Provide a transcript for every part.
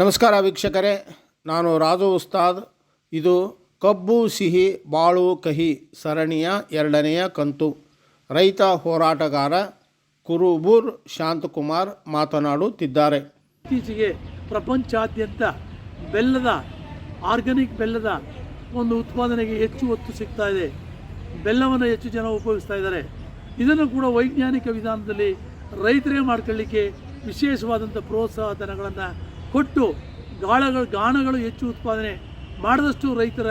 ನಮಸ್ಕಾರ ವೀಕ್ಷಕರೇ, ನಾನು ರಾಜು ಉಸ್ತಾದ್. ಇದು ಕಬ್ಬು ಸಿಹಿ ಬಾಳು ಕಹಿ ಸರಣಿಯ ಎರಡನೆಯ ಕಂತು. ರೈತ ಹೋರಾಟಗಾರ ಕುರುಬೂರ್ ಶಾಂತಕುಮಾರ್ ಮಾತನಾಡುತ್ತಿದ್ದಾರೆ. ಇತ್ತೀಚೆಗೆ ಪ್ರಪಂಚಾದ್ಯಂತ ಬೆಲ್ಲದ, ಆರ್ಗಾನಿಕ್ ಬೆಲ್ಲದ ಒಂದು ಉತ್ಪಾದನೆಗೆ ಹೆಚ್ಚು ಒತ್ತು ಸಿಗ್ತಾ ಇದೆ. ಬೆಲ್ಲವನ್ನು ಹೆಚ್ಚು ಜನ ಉಪಯೋಗಿಸ್ತಾ ಇದ್ದಾರೆ. ಇದನ್ನು ಕೂಡ ವೈಜ್ಞಾನಿಕ ವಿಧಾನದಲ್ಲಿ ರೈತರೇ ಮಾಡ್ಕೊಳ್ಳಿಕ್ಕೆ ವಿಶೇಷವಾದಂಥ ಪ್ರೋತ್ಸಾಹ ಧನಗಳನ್ನು ಕೊಟ್ಟು ಗಾಳಗಳು ಗಾಣಗಳು ಹೆಚ್ಚು ಉತ್ಪಾದನೆ ಮಾಡಿದಷ್ಟು ರೈತರ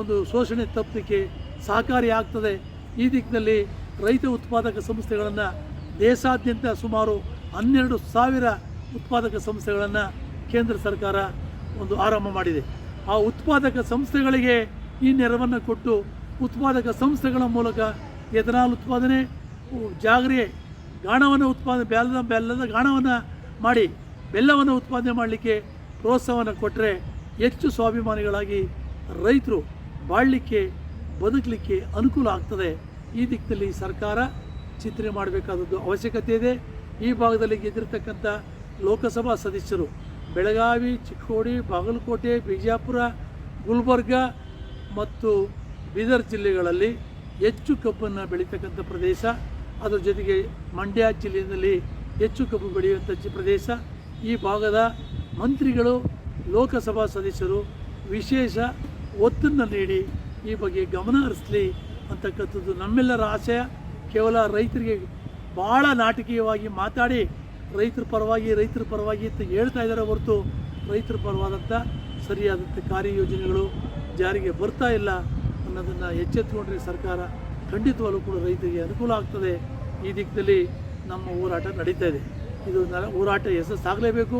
ಒಂದು ಶೋಷಣೆ ತಪ್ಪಲಿಕ್ಕೆ ಸಹಕಾರಿ ಆಗ್ತದೆ. ಈ ದಿಕ್ಕಿನಲ್ಲಿ ರೈತ ಉತ್ಪಾದಕ ಸಂಸ್ಥೆಗಳನ್ನು ದೇಶಾದ್ಯಂತ ಸುಮಾರು ಹನ್ನೆರಡು ಸಾವಿರ ಉತ್ಪಾದಕ ಸಂಸ್ಥೆಗಳನ್ನು ಕೇಂದ್ರ ಸರ್ಕಾರ ಒಂದು ಆರಂಭ ಮಾಡಿದೆ. ಆ ಉತ್ಪಾದಕ ಸಂಸ್ಥೆಗಳಿಗೆ ಈ ನೆರವನ್ನು ಕೊಟ್ಟು ಉತ್ಪಾದಕ ಸಂಸ್ಥೆಗಳ ಮೂಲಕ ಎದನಾಲ್ ಉತ್ಪಾದನೆ, ಜಾಗರಿ ಗಾಣವನ್ನು ಉತ್ಪಾದನೆ ಬೆಲ್ಲದ ಬೆಲ್ಲದ ಗಾಣವನ್ನು ಮಾಡಿ ಬೆಲ್ಲವನ್ನು ಉತ್ಪಾದನೆ ಮಾಡಲಿಕ್ಕೆ ಪ್ರೋತ್ಸಾಹವನ್ನು ಕೊಟ್ಟರೆ ಹೆಚ್ಚು ಸ್ವಾಭಿಮಾನಿಗಳಾಗಿ ರೈತರು ಬಾಳಲಿಕ್ಕೆ, ಬದುಕಲಿಕ್ಕೆ ಅನುಕೂಲ ಆಗ್ತದೆ. ಈ ದಿಕ್ಕಿನಲ್ಲಿ ಸರ್ಕಾರ ಚಿಂತನೆ ಮಾಡಬೇಕಾದದ್ದು ಅವಶ್ಯಕತೆ ಇದೆ. ಈ ಭಾಗದಲ್ಲಿ ಗೆದ್ದಿರತಕ್ಕಂಥ ಲೋಕಸಭಾ ಸದಸ್ಯರು ಬೆಳಗಾವಿ, ಚಿಕ್ಕೋಡಿ, ಬಾಗಲಕೋಟೆ, ಬಿಜಾಪುರ, ಗುಲ್ಬರ್ಗ ಮತ್ತು ಬೀದರ್ ಜಿಲ್ಲೆಗಳಲ್ಲಿ ಹೆಚ್ಚು ಕಬ್ಬನ್ನು ಬೆಳೀತಕ್ಕಂಥ ಪ್ರದೇಶ. ಅದರ ಜೊತೆಗೆ ಮಂಡ್ಯ ಜಿಲ್ಲೆಯಲ್ಲಿ ಹೆಚ್ಚು ಕಬ್ಬು ಬೆಳೆಯುವಂಥ ಪ್ರದೇಶ. ಈ ಭಾಗದ ಮಂತ್ರಿಗಳು, ಲೋಕಸಭಾ ಸದಸ್ಯರು ವಿಶೇಷ ಒತ್ತನ್ನು ನೀಡಿ ಈ ಬಗ್ಗೆ ಗಮನ ಹರಿಸಲಿ ಅಂತಕ್ಕಂಥದ್ದು ನಮ್ಮೆಲ್ಲರ ಆಶಯ ಕೇವಲ ರೈತರಿಗೆ ಭಾಳ ನಾಟಕೀಯವಾಗಿ ಮಾತಾಡಿ ರೈತರ ಪರವಾಗಿ ರೈತರ ಪರವಾಗಿ ಅಂತ ಹೇಳ್ತಾ ಇದ್ದಾರೆ ಹೊರತು ರೈತರ ಪರವಾದಂಥ ಸರಿಯಾದಂಥ ಕಾರ್ಯಯೋಜನೆಗಳು ಜಾರಿಗೆ ಬರ್ತಾ ಇಲ್ಲ ಅನ್ನೋದನ್ನು ಎಚ್ಚೆತ್ತುಕೊಂಡ್ರೆ ಸರ್ಕಾರ ಖಂಡಿತವಾಗಲೂ ಕೂಡ ರೈತರಿಗೆ ಅನುಕೂಲ ಆಗ್ತದೆ. ಈ ದಿಕ್ಕಿನಲ್ಲಿ ನಮ್ಮ ಹೋರಾಟ ನಡೀತಾ ಇದೆ. ಇದು ಹೋರಾಟ ಯಶಸ್ಸಾಗಲೇಬೇಕು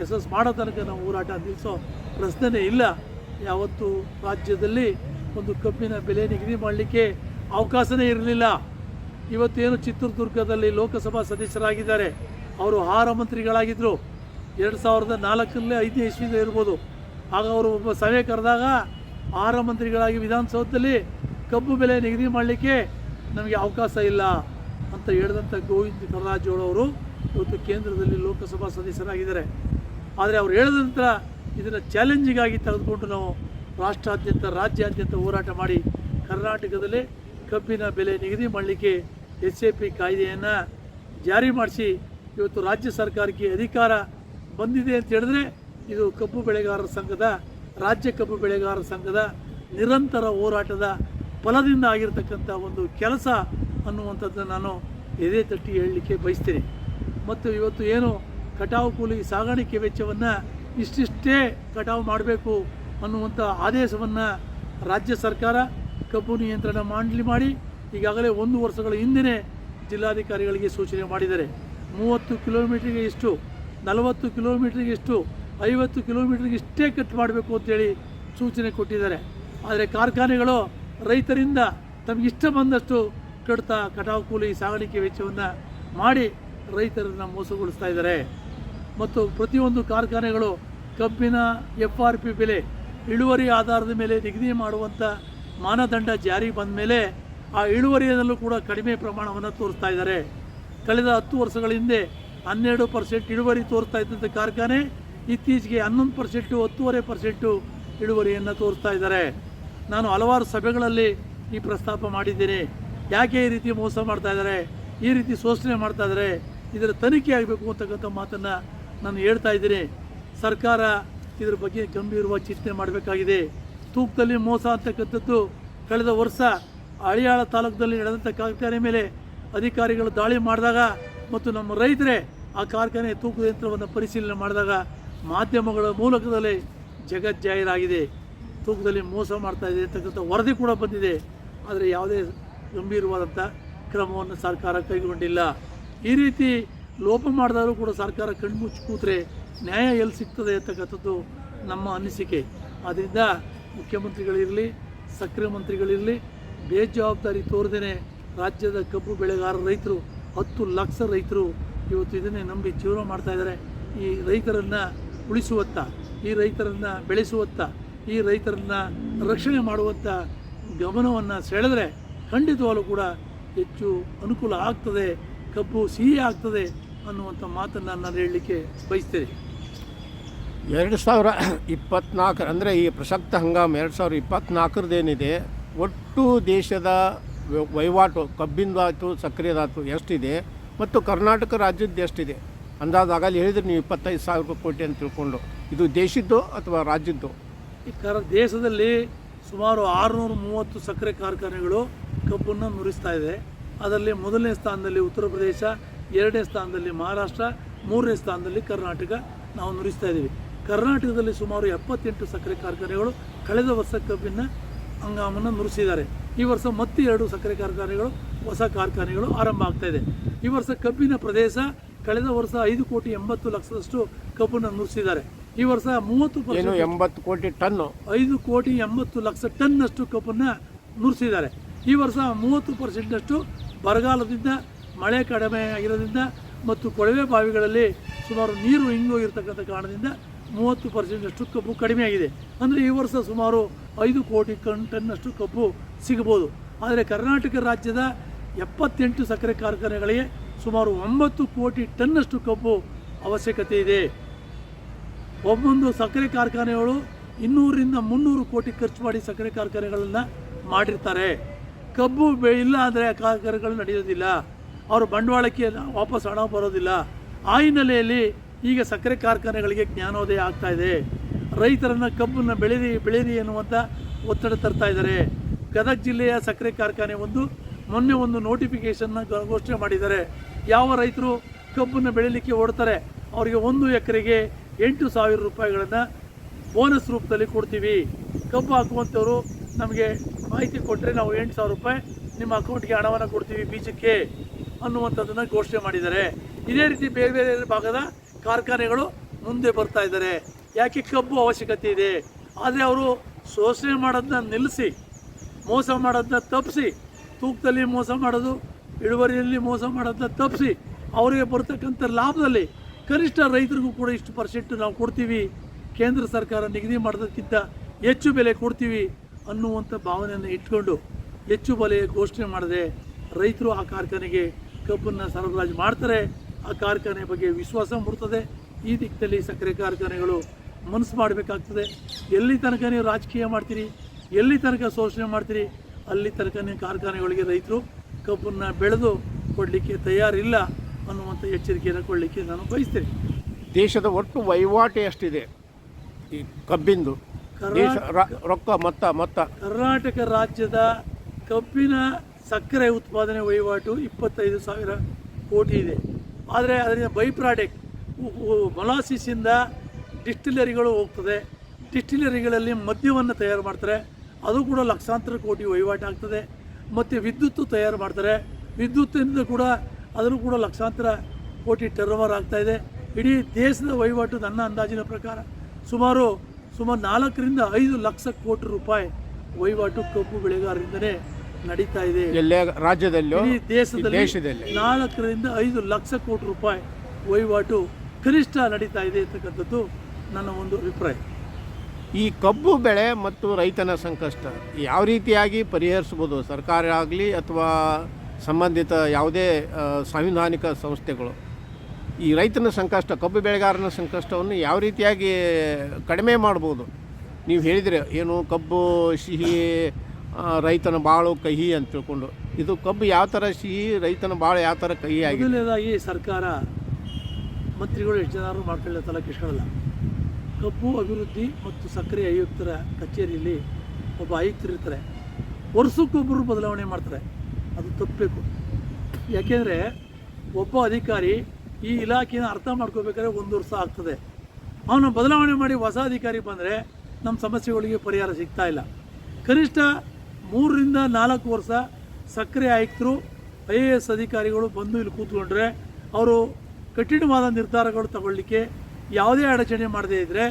ಯಶಸ್ಸು ಮಾಡೋ ತನಕ ನಾವು ಹೋರಾಟ ನಿಲ್ಲಿಸೋ ಪ್ರಶ್ನೆನೇ ಇಲ್ಲ. ಯಾವತ್ತು ರಾಜ್ಯದಲ್ಲಿ ಒಂದು ಕಬ್ಬಿನ ಬೆಲೆ ನಿಗದಿ ಮಾಡಲಿಕ್ಕೆ ಅವಕಾಶನೇ ಇರಲಿಲ್ಲ. ಇವತ್ತೇನು ಚಿತ್ರದುರ್ಗದಲ್ಲಿ ಲೋಕಸಭಾ ಸದಸ್ಯರಾಗಿದ್ದಾರೆ. ಅವರು ಆಹಾರ ಮಂತ್ರಿಗಳಾಗಿದ್ದರು ಎರಡು ಸಾವಿರದ ನಾಲ್ಕರಲ್ಲಿ ಐದನೇ ಇಸ್ವಿಯಿಂದ ಇರ್ಬೋದು. ಆಗ ಅವರು ಒಬ್ಬ ಸಭೆ ಕರೆದಾಗ ಆಹಾರ ಮಂತ್ರಿಗಳಾಗಿ ವಿಧಾನಸೌಧದಲ್ಲಿ ಕಬ್ಬು ಬೆಲೆ ನಿಗದಿ ಮಾಡಲಿಕ್ಕೆ ನಮಗೆ ಅವಕಾಶ ಇಲ್ಲ ಅಂತ ಹೇಳಿದಂಥ ಗೋವಿಂದ ಕರರಾಜೋಳವರು ಇವತ್ತು ಕೇಂದ್ರದಲ್ಲಿ ಲೋಕಸಭಾ ಸದಸ್ಯರಾಗಿದ್ದಾರೆ. ಆದರೆ ಅವ್ರು ಹೇಳಿದ ನಂತರ ಇದನ್ನು ಚಾಲೆಂಜಿಗಾಗಿ ತೆಗೆದುಕೊಂಡು ನಾವು ರಾಷ್ಟ್ರಾದ್ಯಂತ, ರಾಜ್ಯಾದ್ಯಂತ ಹೋರಾಟ ಮಾಡಿ ಕರ್ನಾಟಕದಲ್ಲಿ ಕಬ್ಬಿನ ಬೆಲೆ ನಿಗದಿ ಮಾಡಲಿಕ್ಕೆ ಎಸ್ ಎ ಪಿ ಕಾಯ್ದೆಯನ್ನು ಜಾರಿ ಮಾಡಿಸಿ ಇವತ್ತು ರಾಜ್ಯ ಸರ್ಕಾರಕ್ಕೆ ಅಧಿಕಾರ ಬಂದಿದೆ ಅಂತ ಹೇಳಿದ್ರೆ ಇದು ಕಬ್ಬು ಬೆಳೆಗಾರರ ಸಂಘದ, ರಾಜ್ಯ ಕಬ್ಬು ಬೆಳೆಗಾರರ ಸಂಘದ ನಿರಂತರ ಹೋರಾಟದ ಫಲದಿಂದ ಆಗಿರತಕ್ಕಂಥ ಒಂದು ಕೆಲಸ ಅನ್ನುವಂಥದ್ದನ್ನು ನಾನು ಎದೆ ತಟ್ಟಿ ಹೇಳಲಿಕ್ಕೆ ಬಯಸ್ತೀನಿ. ಮತ್ತು ಇವತ್ತು ಏನು ಕಟಾವು ಕೂಲಿ ಸಾಗಾಣಿಕೆ ವೆಚ್ಚವನ್ನು ಇಷ್ಟಿಷ್ಟೇ ಕಟಾವು ಮಾಡಬೇಕು ಅನ್ನುವಂಥ ಆದೇಶವನ್ನು ರಾಜ್ಯ ಸರ್ಕಾರ ಕಬ್ಬು ನಿಯಂತ್ರಣ ಮಂಡಳಿ ಮಾಡಿ ಈಗಾಗಲೇ ಒಂದು ವರ್ಷಗಳ ಹಿಂದೆ ಜಿಲ್ಲಾಧಿಕಾರಿಗಳಿಗೆ ಸೂಚನೆ ಮಾಡಿದ್ದಾರೆ ಮೂವತ್ತು ಕಿಲೋಮೀಟ್ರಿಗೆ ಇಷ್ಟು, ನಲವತ್ತು ಕಿಲೋಮೀಟ್ರಿಗೆ ಇಷ್ಟು, ಐವತ್ತು ಕಿಲೋಮೀಟ್ರಿಗೆ ಇಷ್ಟೇ ಕಟ್ ಮಾಡಬೇಕು ಅಂತೇಳಿ ಸೂಚನೆ ಕೊಟ್ಟಿದ್ದಾರೆ. ಆದರೆ ಕಾರ್ಖಾನೆಗಳು ರೈತರಿಂದ ತಮಗಿಷ್ಟ ಬಂದಷ್ಟು ಕಡ್ತಾ ಕಟಾವು ಕೂಲಿ ಸಾಗಾಣಿಕೆ ವೆಚ್ಚವನ್ನು ಮಾಡಿ ರೈತರನ್ನು ಮೋಸಗೊಳಿಸ್ತಾ ಇದ್ದಾರೆ. ಮತ್ತು ಪ್ರತಿಯೊಂದು ಕಾರ್ಖಾನೆಗಳು ಕಬ್ಬಿನ, ಎಫ್ ಆರ್ ಪಿ ಬೆಲೆ, ಇಳುವರಿ ಆಧಾರದ ಮೇಲೆ ನಿಗದಿ ಮಾಡುವಂಥ ಮಾನದಂಡ ಜಾರಿ ಬಂದ ಮೇಲೆ ಆ ಇಳುವರಿಯಲ್ಲೂ ಕೂಡ ಕಡಿಮೆ ಪ್ರಮಾಣವನ್ನು ತೋರಿಸ್ತಾ ಇದ್ದಾರೆ. ಕಳೆದ ಹತ್ತು ವರ್ಷಗಳ ಹಿಂದೆ ಹನ್ನೆರಡು ಪರ್ಸೆಂಟ್ ಇಳುವರಿ ತೋರಿಸ್ತಾ ಇದ್ದಂಥ ಕಾರ್ಖಾನೆ ಇತ್ತೀಚೆಗೆ ಹನ್ನೊಂದು ಪರ್ಸೆಂಟು, ಹತ್ತೂವರೆ ಪರ್ಸೆಂಟು ಇಳುವರಿಯನ್ನು ತೋರಿಸ್ತಾ ಇದ್ದಾರೆ. ನಾನು ಹಲವಾರು ಸಭೆಗಳಲ್ಲಿ ಈ ಪ್ರಸ್ತಾಪ ಮಾಡಿದ್ದೀನಿ. ಯಾಕೆ ಈ ರೀತಿ ಮೋಸ ಮಾಡ್ತಾ ಇದ್ದಾರೆ? ಈ ರೀತಿ ಶೋಷಣೆ ಮಾಡ್ತಾ ಇದ್ದಾರೆ? ಇದರ ತನಿಖೆ ಆಗಬೇಕು ಅಂತಕ್ಕಂಥ ಮಾತನ್ನು ನಾನು ಹೇಳ್ತಾ ಇದ್ದೀನಿ. ಸರ್ಕಾರ ಇದರ ಬಗ್ಗೆ ಗಂಭೀರವಾಗಿ ಚಿಂತನೆ ಮಾಡಬೇಕಾಗಿದೆ. ತೂಕದಲ್ಲಿ ಮೋಸ ಅಂತಕ್ಕಂಥದ್ದು ಕಳೆದ ವರ್ಷ ಹಳಿಯಾಳ ತಾಲೂಕಿನಲ್ಲಿ ನಡೆದಂಥ ಕಾರ್ಖಾನೆ ಮೇಲೆ ಅಧಿಕಾರಿಗಳು ದಾಳಿ ಮಾಡಿದಾಗ ಮತ್ತು ನಮ್ಮ ರೈತರೇ ಆ ಕಾರ್ಖಾನೆ ತೂಕದ ಯಂತ್ರವನ್ನು ಪರಿಶೀಲನೆ ಮಾಡಿದಾಗ ಮಾಧ್ಯಮಗಳ ಮೂಲಕದಲ್ಲಿ ಜಗಜ್ಜಾಹೀರಾಗಿದೆ ತೂಕದಲ್ಲಿ ಮೋಸ ಮಾಡ್ತಾ ಇದೆ ಅಂತಕ್ಕಂಥ ವರದಿ ಕೂಡ ಬಂದಿದೆ. ಆದರೆ ಯಾವುದೇ ಗಂಭೀರವಾದಂಥ ಕ್ರಮವನ್ನು ಸರ್ಕಾರ ಕೈಗೊಂಡಿಲ್ಲ. ಈ ರೀತಿ ಲೋಪ ಮಾಡಿದವರು ಕೂಡ ಸರ್ಕಾರ ಕಣ್ಮುಚ್ಚಿ ಕೂತ್ರೆ ನ್ಯಾಯ ಎಲ್ಲಿ ಸಿಗ್ತದೆ ಅಂತಕ್ಕಂಥದ್ದು ನಮ್ಮ ಅನಿಸಿಕೆ. ಆದ್ದರಿಂದ ಮುಖ್ಯಮಂತ್ರಿಗಳಿರಲಿ, ಸಕ್ರಿಯ ಮಂತ್ರಿಗಳಿರಲಿ, ಬೇಜವಾಬ್ದಾರಿ ತೋರದೇ ರಾಜ್ಯದ ಕಬ್ಬು ಬೆಳೆಗಾರ ರೈತರು, ಹತ್ತು ಲಕ್ಷ ರೈತರು ಇವತ್ತು ಇದನ್ನೇ ನಂಬಿ ಜೀವನ ಮಾಡ್ತಾ ಇದ್ದಾರೆ. ಈ ರೈತರನ್ನು ಉಳಿಸುವತ್ತ, ಈ ರೈತರನ್ನು ಬೆಳೆಸುವತ್ತ, ಈ ರೈತರನ್ನು ರಕ್ಷಣೆ ಮಾಡುವಂಥ ಗಮನವನ್ನು ಸೆಳೆದರೆ ಖಂಡಿತವಾಗಲೂ ಕೂಡ ಹೆಚ್ಚು ಅನುಕೂಲ ಆಗ್ತದೆ ಕಬ್ಬು ಸಿಹಿ ಆಗ್ತದೆ ಅನ್ನುವಂಥ ಮಾತನ್ನು ನಾನು ಹೇಳಲಿಕ್ಕೆ ಬಯಸ್ತೇನೆ. ಎರಡು ಸಾವಿರ ಇಪ್ಪತ್ನಾಲ್ಕು ಅಂದರೆ ಈ ಪ್ರಸಕ್ತ ಹಂಗಾಮ ಎರಡು ಸಾವಿರ ಇಪ್ಪತ್ನಾಲ್ಕರದ್ದೇನಿದೆ ಒಟ್ಟು ದೇಶದ ವಹಿವಾಟು ಕಬ್ಬಿಂದಾಯ್ತು ಸಕ್ಕರೆದಾಯ್ತು ಎಷ್ಟಿದೆ ಮತ್ತು ಕರ್ನಾಟಕ ರಾಜ್ಯದ್ದು ಎಷ್ಟಿದೆ? ಅಂದಾಜಾಗಲ್ಲಿ ಹೇಳಿದ್ರೆ ನೀವು ಇಪ್ಪತ್ತೈದು ಸಾವಿರ ಕೋಟಿ ಅಂತ ತಿಳ್ಕೊಂಡು ಇದು ದೇಶದ್ದು ಅಥವಾ ರಾಜ್ಯದ್ದು? ಈ ಕರ ದೇಶದಲ್ಲಿ ಸುಮಾರು ಆರುನೂರ ಮೂವತ್ತು ಸಕ್ಕರೆ ಕಾರ್ಖಾನೆಗಳು ಕಬ್ಬನ್ನು ನುರಿಸ್ತಾ ಇದೆ. ಅದರಲ್ಲಿ ಮೊದಲನೇ ಸ್ಥಾನದಲ್ಲಿ ಉತ್ತರ ಪ್ರದೇಶ ಎರಡನೇ ಸ್ಥಾನದಲ್ಲಿ ಮಹಾರಾಷ್ಟ್ರ ಮೂರನೇ ಸ್ಥಾನದಲ್ಲಿ ಕರ್ನಾಟಕ ನಾವು ನುರಿಸ್ತಾ ಇದ್ದೀವಿ. ಕರ್ನಾಟಕದಲ್ಲಿ ಸುಮಾರು ಎಪ್ಪತ್ತೆಂಟು ಸಕ್ಕರೆ ಕಾರ್ಖಾನೆಗಳು ಕಳೆದ ವರ್ಷ ಕಬ್ಬಿನ ಹಂಗಾಮನ್ನು ನುರಿಸಿದ್ದಾರೆ. ಈ ವರ್ಷ ಮತ್ತೆ ಎರಡು ಸಕ್ಕರೆ ಕಾರ್ಖಾನೆಗಳು ಹೊಸ ಕಾರ್ಖಾನೆಗಳು ಆರಂಭ ಆಗ್ತಾ ಇದೆ. ಈ ವರ್ಷ ಕಬ್ಬಿನ ಪ್ರದೇಶ ಕಳೆದ ವರ್ಷ ಐದು ಕೋಟಿ ಎಂಬತ್ತು ಲಕ್ಷದಷ್ಟು ಕಬ್ಬನ್ನು ನುರಿಸಿದ್ದಾರೆ. ಈ ವರ್ಷ ಮೂವತ್ತು ಎಂಬತ್ತು ಕೋಟಿ ಟನ್ ಐದು ಕೋಟಿ ಎಂಬತ್ತು ಲಕ್ಷ ಟನ್ನಷ್ಟು ಕಬ್ಬನ್ನು ನುರಿಸಿದ್ದಾರೆ. ಈ ವರ್ಷ ಮೂವತ್ತು ಪರ್ಸೆಂಟಷ್ಟು ಬರಗಾಲದಿಂದ ಮಳೆ ಕಡಿಮೆ ಆಗಿರೋದ್ರಿಂದ ಮತ್ತು ಕೊಳವೆ ಬಾವಿಗಳಲ್ಲಿ ಸುಮಾರು ನೀರು ಹಿಂಗೋಗಿರ್ತಕ್ಕಂಥ ಕಾರಣದಿಂದ ಮೂವತ್ತು ಪರ್ಸೆಂಟಷ್ಟು ಕಬ್ಬು ಕಡಿಮೆ ಆಗಿದೆ. ಅಂದರೆ ಈ ವರ್ಷ ಸುಮಾರು ಐದು ಕೋಟಿ ಕಣ್ ಟನ್ನಷ್ಟು ಕಬ್ಬು ಸಿಗಬಹುದು. ಆದರೆ ಕರ್ನಾಟಕ ರಾಜ್ಯದ ಎಪ್ಪತ್ತೆಂಟು ಸಕ್ಕರೆ ಕಾರ್ಖಾನೆಗಳಿಗೆ ಸುಮಾರು ಒಂಬತ್ತು ಕೋಟಿ ಟನ್ನಷ್ಟು ಕಬ್ಬು ಅವಶ್ಯಕತೆ ಇದೆ. ಒಬ್ಬೊಂದು ಸಕ್ಕರೆ ಕಾರ್ಖಾನೆಗಳು ಇನ್ನೂರಿಂದ ಮುನ್ನೂರು ಕೋಟಿ ಖರ್ಚು ಮಾಡಿ ಸಕ್ಕರೆ ಕಾರ್ಖಾನೆಗಳನ್ನು ಮಾಡಿರ್ತಾರೆ. ಕಬ್ಬು ಬೆ ಇಲ್ಲ ಅಂದರೆ ಕಾರ್ಖಾನೆಗಳು ನಡೆಯೋದಿಲ್ಲ. ಅವರು ಬಂಡವಾಳಕ್ಕೆ ವಾಪಸ್ ಹಣ ಬರೋದಿಲ್ಲ. ಆ ಹಿನ್ನೆಲೆಯಲ್ಲಿ ಈಗ ಸಕ್ಕರೆ ಕಾರ್ಖಾನೆಗಳಿಗೆ ಜ್ಞಾನೋದಯ ಆಗ್ತಾ ಇದೆ. ರೈತರನ್ನು ಕಬ್ಬನ್ನು ಬೆಳೆದಿ ಬೆಳೀರಿ ಎನ್ನುವಂಥ ಒತ್ತಡ ತರ್ತಾ ಇದ್ದಾರೆ. ಗದಗ ಜಿಲ್ಲೆಯ ಸಕ್ಕರೆ ಕಾರ್ಖಾನೆ ಒಂದು, ಮೊನ್ನೆ ಒಂದು ನೋಟಿಫಿಕೇಷನ್ನ ಘೋಷಣೆ ಮಾಡಿದ್ದಾರೆ. ಯಾವ ರೈತರು ಕಬ್ಬನ್ನು ಬೆಳೀಲಿಕ್ಕೆ ಓಡ್ತಾರೆ? ಅವರಿಗೆ ಒಂದು ಎಕರೆಗೆ ಎಂಟು ಸಾವಿರ ರೂಪಾಯಿಗಳನ್ನು ಬೋನಸ್ ರೂಪದಲ್ಲಿ ಕೊಡ್ತೀವಿ. ಕಬ್ಬು ಹಾಕುವಂಥವರು ನಮಗೆ ಮಾಹಿತಿ ಕೊಟ್ಟರೆ ನಾವು ಎಂಟು ಸಾವಿರ ರೂಪಾಯಿ ನಿಮ್ಮ ಅಕೌಂಟ್ಗೆ ಹಣವನ್ನು ಕೊಡ್ತೀವಿ ಬೀಜಕ್ಕೆ ಅನ್ನುವಂಥದ್ದನ್ನು ಘೋಷಣೆ ಮಾಡಿದ್ದಾರೆ. ಇದೇ ರೀತಿ ಬೇರೆ ಬೇರೆ ಭಾಗದ ಕಾರ್ಖಾನೆಗಳು ಮುಂದೆ ಬರ್ತಾ ಇದ್ದಾರೆ. ಯಾಕೆ ಕಬ್ಬು ಅವಶ್ಯಕತೆ ಇದೆ? ಆದರೆ ಅವರು ಶೋಷಣೆ ಮಾಡೋದನ್ನ ನಿಲ್ಲಿಸಿ, ಮೋಸ ಮಾಡೋದನ್ನ ತಪ್ಪಿಸಿ, ತೂಕದಲ್ಲಿ ಮೋಸ ಮಾಡೋದು, ಇಳುವರಿಯಲ್ಲಿ ಮೋಸ ಮಾಡೋದನ್ನ ತಪ್ಪಿಸಿ ಅವರಿಗೆ ಬರ್ತಕ್ಕಂಥ ಲಾಭದಲ್ಲಿ ಕನಿಷ್ಠ ರೈತರಿಗೂ ಕೂಡ ಇಷ್ಟು ಪರ್ಸೆಂಟ್ ನಾವು ಕೊಡ್ತೀವಿ. ಕೇಂದ್ರ ಸರ್ಕಾರ ನಿಗದಿ ಮಾಡೋದಕ್ಕಿಂತ ಹೆಚ್ಚು ಬೆಲೆ ಕೊಡ್ತೀವಿ. ಅನ್ನುವಂಥ ಭಾವನೆಯನ್ನು ಇಟ್ಕೊಂಡು ಹೆಚ್ಚು ಬೆಲೆ ಘೋಷಣೆ ಮಾಡದೆ ರೈತರು ಆ ಕಾರ್ಖಾನೆಗೆ ಕಬ್ಬನ್ನು ಸರಬರಾಜು ಮಾಡ್ತಾರೆ, ಆ ಕಾರ್ಖಾನೆ ಬಗ್ಗೆ ವಿಶ್ವಾಸ ಮೂಡ್ತದೆ. ಈ ದಿಕ್ಕಿನಲ್ಲಿ ಸಕ್ಕರೆ ಕಾರ್ಖಾನೆಗಳು ಮನಸ್ಸು ಮಾಡಬೇಕಾಗ್ತದೆ. ಎಲ್ಲಿ ತನಕ ನೀವು ರಾಜಕೀಯ ಮಾಡ್ತೀರಿ, ಎಲ್ಲಿ ತನಕ ಶೋಷಣೆ ಮಾಡ್ತೀರಿ, ಅಲ್ಲಿ ತನಕ ನೀವು ಕಾರ್ಖಾನೆಗಳಿಗೆ ರೈತರು ಕಬ್ಬನ್ನು ಬೆಳೆದು ಕೊಡಲಿಕ್ಕೆ ತಯಾರಿಲ್ಲ ಅನ್ನುವಂಥ ಎಚ್ಚರಿಕೆಯನ್ನು ಕೊಡಲಿಕ್ಕೆ ನಾನು ಬಯಸ್ತೇನೆ. ದೇಶದ ಒಟ್ಟು ವಹಿವಾಟು ಎಷ್ಟಿದೆ? ಈ ಕಬ್ಬಿಂದು. ದೇಶ ರ- ರೊಕ್ಕ ಮೊತ್ತ ಮೊತ್ತ. ಕರ್ನಾಟಕ ರಾಜ್ಯದ ಕಬ್ಬಿನ ಸಕ್ಕರೆ ಉತ್ಪಾದನೆ ವಹಿವಾಟು ಇಪ್ಪತ್ತೈದು ಸಾವಿರ ಕೋಟಿ ಇದೆ. ಆದರೆ ಅದರಿಂದ ಬೈ ಪ್ರಾಡಕ್ಟ್ ಮೊಲಾಸಿಸಿಂದ ಡಿಸ್ಟಿಲರಿಗಳು ಹೋಗ್ತದೆ. ಡಿಸ್ಟಿಲರಿಗಳಲ್ಲಿ ಮದ್ಯವನ್ನು ತಯಾರು ಮಾಡ್ತಾರೆ. ಅದು ಕೂಡ ಲಕ್ಷಾಂತರ ಕೋಟಿ ವಹಿವಾಟು ಆಗ್ತದೆ. ಮತ್ತು ವಿದ್ಯುತ್ತು ತಯಾರು ಮಾಡ್ತಾರೆ. ವಿದ್ಯುತ್ತಿಂದ ಕೂಡ ಅದನ್ನು ಕೂಡ ಲಕ್ಷಾಂತರ ಕೋಟಿ ಟರ್ವರ್ ಆಗ್ತಾ ಇದೆ. ಇಡೀ ದೇಶದ ವಹಿವಾಟು ನನ್ನ ಅಂದಾಜಿನ ಪ್ರಕಾರ ಸುಮಾರು ಸುಮಾರು ನಾಲ್ಕರಿಂದ ಐದು ಲಕ್ಷ ಕೋಟಿ ರೂಪಾಯಿ ವಹಿವಾಟು ಕಬ್ಬು ಬೆಳೆಗಾರರಿಂದನೇ ನಡೀತಾ ಇದೆ. ರಾಜ್ಯದಲ್ಲಿ ಈ ದೇಶದಲ್ಲಿ ದೇಶದಲ್ಲಿ. ನಾಲ್ಕರಿಂದ ಐದು ಲಕ್ಷ ಕೋಟಿ ರೂಪಾಯಿ ವಹಿವಾಟು ಕನಿಷ್ಠ ನಡೀತಾ ಇದೆ ಅಂತಕ್ಕಂಥದ್ದು ನನ್ನ ಒಂದು ಅಭಿಪ್ರಾಯ. ಈ ಕಬ್ಬು ಬೆಳೆ ಮತ್ತು ರೈತನ ಸಂಕಷ್ಟ ಯಾವ ರೀತಿಯಾಗಿ ಪರಿಹರಿಸ್ಬೋದು ಸರ್ಕಾರ ಆಗಲಿ ಅಥವಾ ಸಂಬಂಧಿತ ಯಾವುದೇ ಸಾಂವಿಧಾನಿಕ ಸಂಸ್ಥೆಗಳು? ಈ ರೈತನ ಸಂಕಷ್ಟ, ಕಬ್ಬು ಬೆಳೆಗಾರನ ಸಂಕಷ್ಟವನ್ನು ಯಾವ ರೀತಿಯಾಗಿ ಕಡಿಮೆ ಮಾಡ್ಬೋದು? ನೀವು ಹೇಳಿದರೆ, ಏನು ಕಬ್ಬು, ಸಿಹಿ ರೈತನ ಬಾಳು ಕಹಿ ಅಂತ ತಿಳ್ಕೊಂಡು. ಇದು ಕಬ್ಬು ಯಾವ ಥರ ಸಿಹಿ, ರೈತನ ಬಾಳು ಯಾವ ಥರ ಕಹಿ ಆಗಿದೆ? ಸರ್ಕಾರ ಮಂತ್ರಿಗಳು ಎಷ್ಟು ಜನರು ಮಾಡ್ಕೊಳ್ಳೋ ತಲೆ ಕೆಸ್ಕೊಳ್ಳಲ್ಲ ಕಬ್ಬು ಅಭಿವೃದ್ಧಿ ಮತ್ತು ಸಕ್ಕರೆ ಆಯುಕ್ತರ ಕಚೇರಿಯಲ್ಲಿ ಒಬ್ಬ ಆಯುಕ್ತರು ಇರ್ತಾರೆ. ವರ್ಷಕ್ಕೊಬ್ಬರು ಬದಲಾವಣೆ ಮಾಡ್ತಾರೆ. ಅದು ತಪ್ಪಬೇಕು ಯಾಕೆಂದರೆ ಒಬ್ಬ ಅಧಿಕಾರಿ ಈ ಇಲಾಖೆನ ಅರ್ಥ ಮಾಡ್ಕೋಬೇಕಾದ್ರೆ ಒಂದು ವರ್ಷ ಆಗ್ತದೆ. ಅವನು ಬದಲಾವಣೆ ಮಾಡಿ ಹೊಸ ಅಧಿಕಾರಿ ಬಂದರೆ ನಮ್ಮ ಸಮಸ್ಯೆಗಳಿಗೆ ಪರಿಹಾರ ಸಿಗ್ತಾ ಇಲ್ಲ. ಕನಿಷ್ಠ ಮೂರರಿಂದ ನಾಲ್ಕು ವರ್ಷ ಸಕ್ಕರೆ ಆಯುಕ್ತರು, ಐ ಎ ಎಸ್ ಅಧಿಕಾರಿಗಳು ಬಂದು ಇಲ್ಲಿ ಕೂತ್ಕೊಂಡ್ರೆ ಅವರು ಕಠಿಣವಾದ ನಿರ್ಧಾರಗಳು ತಗೊಳ್ಳಿಕ್ಕೆ ಯಾವುದೇ ಅಡಚಣೆ ಮಾಡದೇ ಇದ್ದರೆ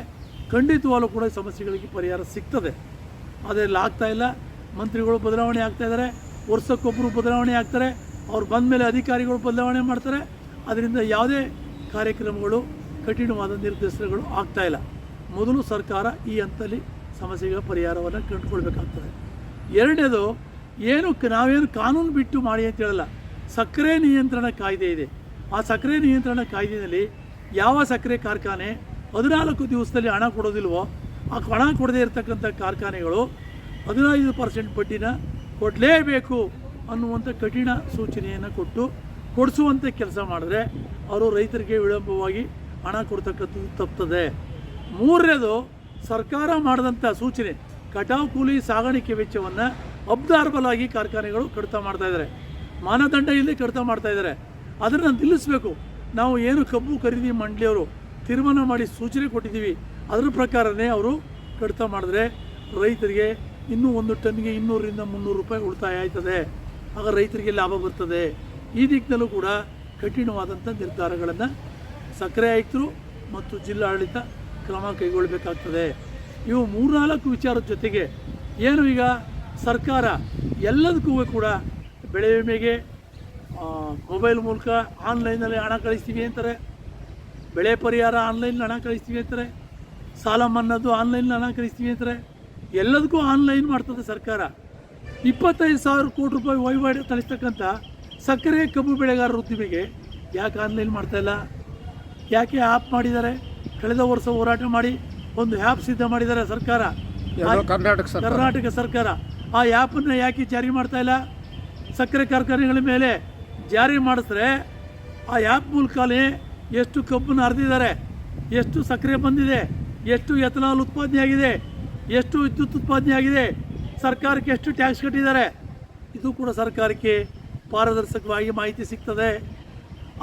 ಖಂಡಿತವಾಗಲೂ ಕೂಡ ಸಮಸ್ಯೆಗಳಿಗೆ ಪರಿಹಾರ ಸಿಗ್ತದೆ. ಅದೆಲ್ಲ ಆಗ್ತಾ ಇಲ್ಲ. ಮಂತ್ರಿಗಳು ಬದಲಾವಣೆ ಆಗ್ತಾ ಇದ್ದಾರೆ ವರ್ಷಕ್ಕೊಬ್ಬರು ಬದಲಾವಣೆ ಆಗ್ತಾರೆ. ಅವ್ರು ಬಂದ ಮೇಲೆ ಅಧಿಕಾರಿಗಳು ಬದಲಾವಣೆ ಮಾಡ್ತಾರೆ. ಅದರಿಂದ ಯಾವುದೇ ಕಾರ್ಯಕ್ರಮಗಳು, ಕಠಿಣವಾದ ನಿರ್ದೇಶನಗಳು ಆಗ್ತಾಯಿಲ್ಲ ಮೊದಲು ಸರ್ಕಾರ ಈ ಹಂತದಲ್ಲಿ ಸಮಸ್ಯೆಗಳ ಪರಿಹಾರವನ್ನು ಕಂಡುಕೊಳ್ಬೇಕಾಗ್ತದೆ. ಎರಡನೇದು, ಏನು ನಾವೇನು ಕಾನೂನು ಬಿಟ್ಟು ಮಾಡಿ ಅಂತ ಹೇಳಲ್ಲ. ಸಕ್ಕರೆ ನಿಯಂತ್ರಣ ಕಾಯ್ದೆ ಇದೆ. ಆ ಸಕ್ಕರೆ ನಿಯಂತ್ರಣ ಕಾಯ್ದೆಯಲ್ಲಿ ಯಾವ ಸಕ್ಕರೆ ಕಾರ್ಖಾನೆ ಹದಿನಾಲ್ಕು ದಿವಸದಲ್ಲಿ ಹಣ ಕೊಡೋದಿಲ್ವೋ, ಆ ಹಣ ಕೊಡದೇ ಇರತಕ್ಕಂಥ ಕಾರ್ಖಾನೆಗಳು ಹದಿನೈದು ಪರ್ಸೆಂಟ್ ಬಡ್ಡಿನ ಕೊಡಲೇಬೇಕು ಅನ್ನುವಂಥ ಕಠಿಣ ಸೂಚನೆಯನ್ನು ಕೊಟ್ಟು ಕೊಡಿಸುವಂಥ ಕೆಲಸ ಮಾಡಿದ್ರೆ ಅವರು ರೈತರಿಗೆ ವಿಳಂಬವಾಗಿ ಹಣ ಕೊಡ್ತಕ್ಕಂಥದ್ದು ತಪ್ತದೆ. ಮೂರನೇದು, ಸರ್ಕಾರ ಮಾಡಿದಂಥ ಸೂಚನೆ, ಕಟಾವು ಕೂಲಿ ಸಾಗಾಣಿಕೆ ವೆಚ್ಚವನ್ನು ಅಬ್ದಾರ್ಬಲಾಗಿ ಕಾರ್ಖಾನೆಗಳು ಕಡಿತ ಮಾಡ್ತಾಯಿದ್ದಾರೆ ಮಾನದಂಡ ಇಲ್ಲಿ ಕಡಿತ ಮಾಡ್ತಾಯಿದ್ದಾರೆ ಅದನ್ನು ನಿಲ್ಲಿಸಬೇಕು. ನಾವು ಏನು ಕಬ್ಬು ಖರೀದಿ ಮಂಡಳಿಯವರು ತೀರ್ಮಾನ ಮಾಡಿ ಸೂಚನೆ ಕೊಟ್ಟಿದ್ದೀವಿ, ಅದರ ಪ್ರಕಾರನೇ ಅವರು ಕಡಿತ ಮಾಡಿದ್ರೆ ರೈತರಿಗೆ ಇನ್ನೂ ಒಂದು ಟನ್ಗೆ ಇನ್ನೂರರಿಂದ ಮುನ್ನೂರು ರೂಪಾಯಿ ಉಳಿತಾಯ ಆಯ್ತದೆ. ಆಗ ರೈತರಿಗೆ ಲಾಭ ಬರ್ತದೆ. ಈ ದಿಕ್ಕಿನಲ್ಲೂ ಕೂಡ ಕಠಿಣವಾದಂಥ ನಿರ್ಧಾರಗಳನ್ನು ಸಕ್ಕರೆ ಆಯುಕ್ತರು ಮತ್ತು ಜಿಲ್ಲಾಡಳಿತ ಕ್ರಮ ಕೈಗೊಳ್ಳಬೇಕಾಗ್ತದೆ. ಇವು ಮೂರ್ನಾಲ್ಕು ವಿಚಾರದ ಜೊತೆಗೆ ಏನು ಈಗ ಸರ್ಕಾರ ಎಲ್ಲದಕ್ಕೂ ಕೂಡ ಬೆಳೆ ವಿಮೆಗೆ ಮೊಬೈಲ್ ಮೂಲಕ ಆನ್ಲೈನಲ್ಲಿ ಹಣ ಕಳಿಸ್ತೀವಿ ಅಂತಾರೆ. ಬೆಳೆ ಪರಿಹಾರ ಆನ್ಲೈನ್ ಹಣ ಕಳಿಸ್ತೀವಿ ಅಂತಾರೆ. ಸಾಲ ಮನ್ನದ್ದು ಆನ್ಲೈನ್ ಹಣ ಕಳಿಸ್ತೀವಿ ಅಂತಾರೆ. ಎಲ್ಲದಕ್ಕೂ ಆನ್ಲೈನ್ ಮಾಡ್ತದೆ ಸರ್ಕಾರ. ಇಪ್ಪತ್ತೈದು ಸಾವಿರ ಕೋಟಿ ರೂಪಾಯಿ ವಹಿವಾಟು ಕಳಿಸ್ತಕ್ಕಂಥ ಸಕ್ಕರೆ ಕಬ್ಬು ಬೆಳೆಗಾರರ ಉದ್ದಿಮೆಗೆ ಯಾಕೆ ಆನ್ಲೈನ್ ಮಾಡ್ತಾ ಇಲ್ಲ? ಯಾಕೆ ಆ್ಯಪ್ ಮಾಡಿದ್ದಾರೆ? ಕಳೆದ ವರ್ಷ ಹೋರಾಟ ಮಾಡಿ ಒಂದು ಆ್ಯಪ್ ಸಿದ್ಧ ಮಾಡಿದ್ದಾರೆ ಸರ್ಕಾರ. ಕರ್ನಾಟಕ ಸರ್ಕಾರ. ಕರ್ನಾಟಕ ಸರ್ಕಾರ. ಆ ಆ್ಯಪನ್ನು ಯಾಕೆ ಜಾರಿ ಮಾಡ್ತಾ ಇಲ್ಲ? ಸಕ್ಕರೆ ಕಾರ್ಖಾನೆಗಳ ಮೇಲೆ ಜಾರಿ ಮಾಡಿದ್ರೆ ಆ ಆ್ಯಪ್ ಮೂಲಕನೇ ಎಷ್ಟು ಕಬ್ಬನ್ನು ಹರಿದಿದ್ದಾರೆ? ಎಷ್ಟು ಸಕ್ಕರೆ ಬಂದಿದೆ? ಎಷ್ಟು ಎಥನಾಲ್ ಉತ್ಪಾದನೆ ಆಗಿದೆ? ಎಷ್ಟು ವಿದ್ಯುತ್ ಉತ್ಪಾದನೆ ಆಗಿದೆ? ಸರ್ಕಾರಕ್ಕೆ ಎಷ್ಟು ಟ್ಯಾಕ್ಸ್ ಕಟ್ಟಿದ್ದಾರೆ? ಇದು ಕೂಡ ಸರ್ಕಾರಕ್ಕೆ ಪಾರದರ್ಶಕವಾಗಿ ಮಾಹಿತಿ ಸಿಗ್ತದೆ.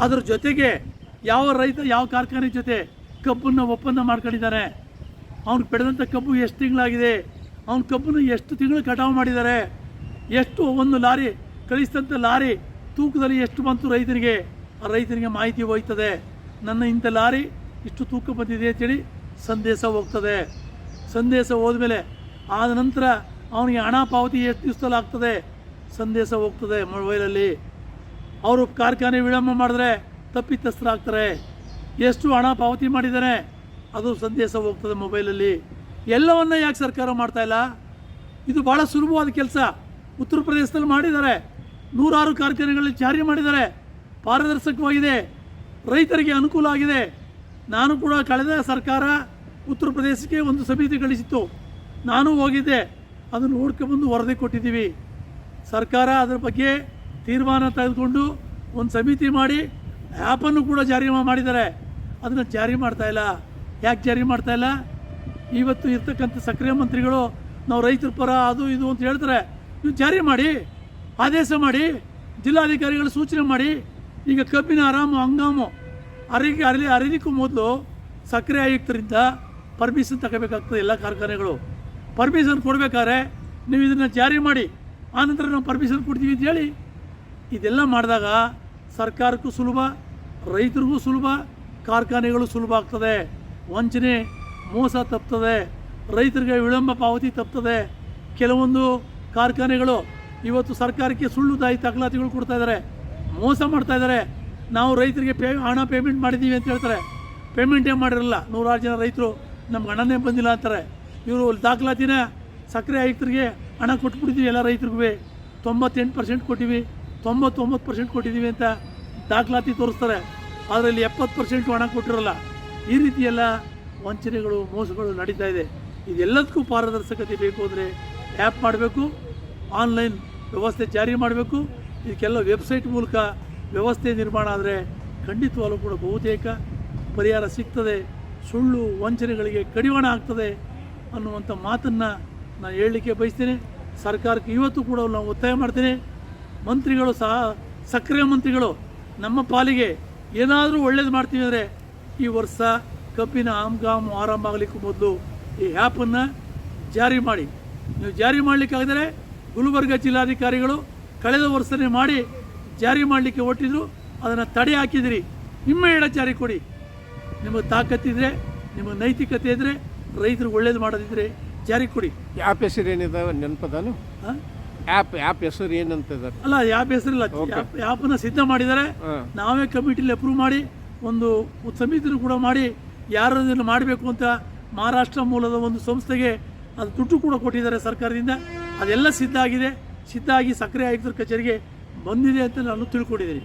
ಅದರ ಜೊತೆಗೆ ಯಾವ ರೈತ ಯಾವ ಕಾರ್ಖಾನೆ ಜೊತೆ ಕಬ್ಬನ್ನು ಒಪ್ಪಂದ ಮಾಡ್ಕೊಂಡಿದ್ದಾನೆ? ಅವ್ನು ಬೆಳೆದಂಥ ಕಬ್ಬು ಎಷ್ಟು ತಿಂಗಳಾಗಿದೆ? ಅವ್ನ ಕಬ್ಬನ್ನು ಎಷ್ಟು ತಿಂಗಳು ಕಟಾವು ಮಾಡಿದ್ದಾರೆ? ಎಷ್ಟು ಒಂದು ಲಾರಿ ಕಳಿಸಿದಂಥ ಲಾರಿ ತೂಕದಲ್ಲಿ ಎಷ್ಟು ಬಂತು ರೈತನಿಗೆ ಆ ರೈತನಿಗೆ ಮಾಹಿತಿ ಹೋಯ್ತದೆ. ನನ್ನ ಇಂಥ ಲಾರಿ ಇಷ್ಟು ತೂಕ ಬಂದಿದೆ ಅಂತೇಳಿ ಸಂದೇಶ ಹೋಗ್ತದೆ. ಸಂದೇಶ ಹೋದ್ಮೇಲೆ ಆದ ನಂತರ ಅವನಿಗೆ ಹಣ ಪಾವತಿ ಎಷ್ಟು ದಿವಸದಲ್ಲಿ ಸಂದೇಶ ಹೋಗ್ತದೆ ಮೊಬೈಲಲ್ಲಿ. ಅವರು ಕಾರ್ಖಾನೆ ವಿಳಂಬ ಮಾಡಿದ್ರೆ ತಪ್ಪಿತಸ್ಥರಾಗ್ತಾರೆ ಎಷ್ಟು ಹಣ ಪಾವತಿ ಮಾಡಿದ್ದಾರೆ, ಅದು ಸಂದೇಶ ಹೋಗ್ತದೆ ಮೊಬೈಲಲ್ಲಿ. ಎಲ್ಲವನ್ನ ಯಾಕೆ ಸರ್ಕಾರ ಮಾಡ್ತಾ ಇಲ್ಲ? ಇದು ಭಾಳ ಸುಲಭವಾದ ಕೆಲಸ. ಉತ್ತರ ಪ್ರದೇಶದಲ್ಲಿ ಮಾಡಿದ್ದಾರೆ. ನೂರಾರು ಕಾರ್ಖಾನೆಗಳಲ್ಲಿ ಜಾರಿ ಮಾಡಿದ್ದಾರೆ. ಪಾರದರ್ಶಕವಾಗಿದೆ. ರೈತರಿಗೆ ಅನುಕೂಲ ಆಗಿದೆ. ನಾನು ಕೂಡ ಕಳೆದ ಸರ್ಕಾರ ಉತ್ತರ ಪ್ರದೇಶಕ್ಕೆ ಒಂದು ಸಮಿತಿ ಕಳಿಸಿತ್ತು. ನಾನು ಹೋಗಿದ್ದೆ. ಅದನ್ನು ನೋಡ್ಕೊಂಬಂದು ವರದಿ ಕೊಟ್ಟಿದ್ದೀವಿ. ಸರ್ಕಾರ ಅದರ ಬಗ್ಗೆ ತೀರ್ಮಾನ ತೆಗೆದುಕೊಂಡು ಒಂದು ಸಮಿತಿ ಮಾಡಿ ಆ್ಯಪನ್ನು ಕೂಡ ಜಾರಿ ಮಾಡಿದ್ದಾರೆ. ಅದನ್ನು ಜಾರಿ ಮಾಡ್ತಾ ಇಲ್ಲ. ಯಾಕೆ ಜಾರಿ ಮಾಡ್ತಾ ಇಲ್ಲ? ಇವತ್ತು ಇರ್ತಕ್ಕಂಥ ಸಕ್ರಿಯ ಮಂತ್ರಿಗಳು ನಾವು ರೈತರ ಪರ ಅದು ಇದು ಅಂತ ಹೇಳ್ತಾರೆ. ನೀವು ಜಾರಿ ಮಾಡಿ, ಆದೇಶ ಮಾಡಿ, ಜಿಲ್ಲಾಧಿಕಾರಿಗಳು ಸೂಚನೆ ಮಾಡಿ. ಈಗ ಕಬ್ಬಿನ ಆರಾಮು, ಹಂಗಾಮು ಅರಿಗೆ ಅರಲಿ ಅರಿಲಿಕ್ಕೂ ಮೊದಲು ಸಕ್ಕರೆ ಆಯುಕ್ತರಿಂದ ಪರ್ಮಿಷನ್ ತಗೋಬೇಕಾಗ್ತದೆ ಎಲ್ಲ ಕಾರ್ಖಾನೆಗಳು. ಪರ್ಮಿಷನ್ ಕೊಡಬೇಕಾದ್ರೆ ನೀವು ಇದನ್ನು ಜಾರಿ ಮಾಡಿ. ಆನಂತರ ನಾವು ಪರ್ಮಿಷನ್ ಕೊಡ್ತೀವಿ ಅಂತ ಹೇಳಿ ಇದೆಲ್ಲ ಮಾಡಿದಾಗ ಸರ್ಕಾರಕ್ಕೂ ಸುಲಭ, ರೈತರಿಗೂ ಸುಲಭ, ಕಾರ್ಖಾನೆಗಳು ಸುಲಭ ಆಗ್ತದೆ. ವಂಚನೆ, ಮೋಸ ತಪ್ತದೆ. ರೈತರಿಗೆ ವಿಳಂಬ ಪಾವತಿ ತಪ್ತದೆ. ಕೆಲವೊಂದು ಕಾರ್ಖಾನೆಗಳು ಇವತ್ತು ಸರ್ಕಾರಕ್ಕೆ ಸುಳ್ಳು ದಾಯಿ ದಾಖಲಾತಿಗಳು ಕೊಡ್ತಾ ಇದ್ದಾರೆ. ಮೋಸ ಮಾಡ್ತಾ ಇದ್ದಾರೆ. ನಾವು ರೈತರಿಗೆ ಪೇ, ಹಣ ಪೇಮೆಂಟ್ ಮಾಡಿದ್ದೀವಿ ಅಂತ ಹೇಳ್ತಾರೆ. ಪೇಮೆಂಟೇ ಮಾಡಿರಲ್ಲ. ನೂರಾರು ಜನ ರೈತರು ನಮ್ಗೆ ಹಣನೇ ಬಂದಿಲ್ಲ ಅಂತಾರೆ. ಇವರು ದಾಖಲಾತಿನ ಸಕ್ಕರೆ ಆಯುಕ್ತರಿಗೆ ಹಣ ಕೊಟ್ಬಿಟ್ಟಿದ್ದೀವಿ ಎಲ್ಲ ರೈತರಿಗೂ. ತೊಂಬತ್ತೆಂಟು ಪರ್ಸೆಂಟ್ ಕೊಟ್ಟಿವಿ. ತೊಂಬತ್ತೊಂಬತ್ತು ಪರ್ಸೆಂಟ್ ಕೊಟ್ಟಿದ್ದೀವಿ ಅಂತ ದಾಖಲಾತಿ ತೋರಿಸ್ತಾರೆ. ಅದರಲ್ಲಿ ಎಪ್ಪತ್ತು ಪರ್ಸೆಂಟು ಹಣ ಕೊಟ್ಟಿರಲ್ಲ. ಈ ರೀತಿಯೆಲ್ಲ ವಂಚನೆಗಳು, ಮೋಸಗಳು ನಡೀತಾ ಇದೆ. ಇದೆಲ್ಲದಕ್ಕೂ ಪಾರದರ್ಶಕತೆ ಬೇಕು ಅಂದರೆ ಆ್ಯಪ್ ಮಾಡಬೇಕು ಆನ್ಲೈನ್ ವ್ಯವಸ್ಥೆ ಜಾರಿ ಮಾಡಬೇಕು. ಇದಕ್ಕೆಲ್ಲ ವೆಬ್ಸೈಟ್ ಮೂಲಕ ವ್ಯವಸ್ಥೆ ನಿರ್ಮಾಣ ಆದರೆ ಖಂಡಿತವಾಗಲೂ ಕೂಡ ಬಹುತೇಕ ಪರಿಹಾರ ಸಿಗ್ತದೆ. ಸುಳ್ಳು ವಂಚನೆಗಳಿಗೆ ಕಡಿವಾಣ ಆಗ್ತದೆ ಅನ್ನುವಂಥ ಮಾತನ್ನು ನಾನು ಹೇಳಲಿಕ್ಕೆ ಬಯಸ್ತೇನೆ, ಸರ್ಕಾರಕ್ಕೆ ಇವತ್ತು ಕೂಡ ನಾವು ಒತ್ತಾಯ ಮಾಡ್ತೇನೆ. ಮಂತ್ರಿಗಳು ಸಹ, ಸಕ್ರಿಯ ಮಂತ್ರಿಗಳು, ನಮ್ಮ ಪಾಲಿಗೆ ಏನಾದರೂ ಒಳ್ಳೇದು ಮಾಡ್ತೀವಿ ಅಂದರೆ ಈ ವರ್ಷ ಕಬ್ಬಿನ ಆಮ್ಗಾಮ್ ಆರಂಭ ಆಗಲಿಕ್ಕೂ ಮೊದಲು ಈ ಆ್ಯಪನ್ನು ಜಾರಿ ಮಾಡಿ. ನೀವು ಜಾರಿ ಮಾಡಲಿಕ್ಕಾಗದರೆ ಗುಲ್ಬರ್ಗ ಜಿಲ್ಲಾಧಿಕಾರಿಗಳು ಕಳೆದ ವರ್ಷನೇ ಮಾಡಿ ಜಾರಿ ಮಾಡಲಿಕ್ಕೆ ಒಟ್ಟಿದ್ರು ಅದನ್ನು ತಡೆ ಹಾಕಿದಿರಿ. ಹಿಮ್ಮೆಡ ಜಾರಿ ಕೊಡಿ. ನಿಮಗೆ ತಾಕತ್ತಿದ್ರೆ ನಿಮಗೆ ನೈತಿಕತೆ ಇದ್ದರೆ ರೈತರು ಒಳ್ಳೇದು ಮಾಡೋದಿದ್ರೆ ಜಾರಿ ಕೊಡಿ? ಆ್ಯಪ್ ಹೆಸರು ಏನಿದಾವೆ? ನೆನಪದಾನು? ಆ್ಯಪ್ ಆ್ಯಪ್ ಹೆಸರು ಏನಂತಿದ್ದಾರೆ ಅಲ್ಲ ಆ್ಯಪ್ ಹೆಸರಿಲ್ಲ ಆ್ಯಪನ್ನು ಯಾಪನ್ನು ಸಿದ್ಧ ಮಾಡಿದ್ದಾರೆ ನಾವೇ ಕಮಿಟಿಲಿ ಅಪ್ರೂವ್ ಮಾಡಿ ಒಂದು ಸಮಿತಿನೂ ಕೂಡ ಮಾಡಿ ಯಾರು ಇದನ್ನು ಮಾಡಬೇಕು ಅಂತ ಮಹಾರಾಷ್ಟ್ರ ಮೂಲದ ಒಂದು ಸಂಸ್ಥೆಗೆ ಅದು ದುಡ್ಡು ಕೂಡ ಕೊಟ್ಟಿದ್ದಾರೆ ಸರ್ಕಾರದಿಂದ. ಅದೆಲ್ಲ ಸಿದ್ಧ ಆಗಿದೆ. ಸಿದ್ಧ ಆಗಿ ಸಕ್ಕರೆ ಆಯುಕ್ತರ ಕಚೇರಿಗೆ ಬಂದಿದೆ ಅಂತ ನಾನು ತಿಳ್ಕೊಂಡಿದ್ದೀನಿ.